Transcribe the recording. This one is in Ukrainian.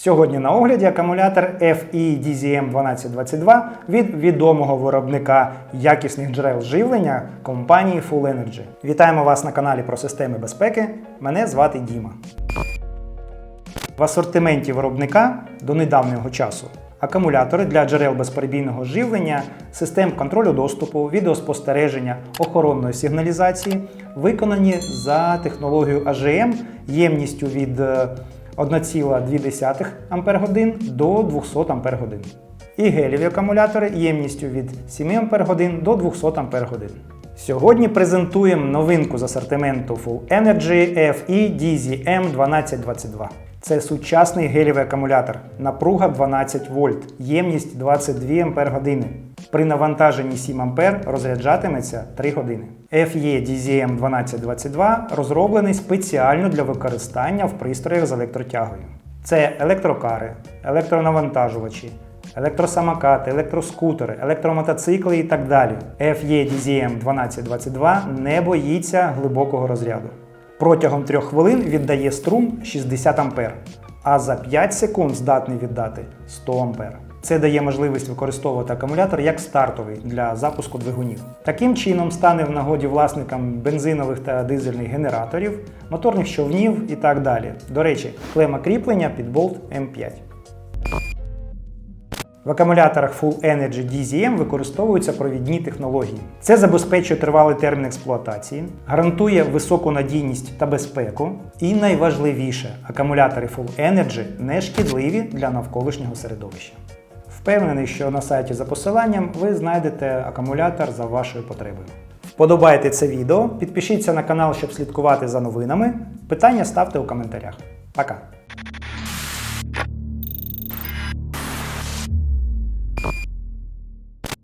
Сьогодні на огляді акумулятор FE DZM 1222 від відомого виробника якісних джерел живлення компанії Full Energy. Вітаємо вас на каналі про системи безпеки. Мене звати Діма. В асортименті виробника до недавнього часу акумулятори для джерел безперебійного живлення, систем контролю доступу, відеоспостереження, охоронної сигналізації, виконані за технологією AGM ємністю від е, 1,2 Ах до 200 Ах. І гелєві акумулятори ємністю від 7 Ах до 200 Ах. Сьогодні презентуємо новинку з асортименту Full Energy FE DZM 1222. Це сучасний гелєвий акумулятор, напруга 12 вольт, ємність 22 Ах. При навантаженні 7 А розряджатиметься 3 години. FE DZM 1222 розроблений спеціально для використання в пристроях з електротягою. Це електрокари, електронавантажувачі, електросамокати, електроскутери, електромотоцикли і так далі. FE DZM 1222 не боїться глибокого розряду. Протягом 3 хвилин віддає струм 60 А, а за 5 секунд здатний віддати 100 А. Це дає можливість використовувати акумулятор як стартовий для запуску двигунів. Таким чином стане в нагоді власникам бензинових та дизельних генераторів, моторних човнів і так далі. До речі, клема кріплення під болт М5. В акумуляторах Full Energy DZM використовуються провідні технології. Це забезпечує тривалий термін експлуатації, гарантує високу надійність та безпеку. І найважливіше, акумулятори Full Energy не шкідливі для навколишнього середовища. Впевнений, що на сайті за посиланням ви знайдете акумулятор за вашою потребою. Подобайте це відео, підпишіться на канал, щоб слідкувати за новинами. Питання ставте у коментарях. Пока!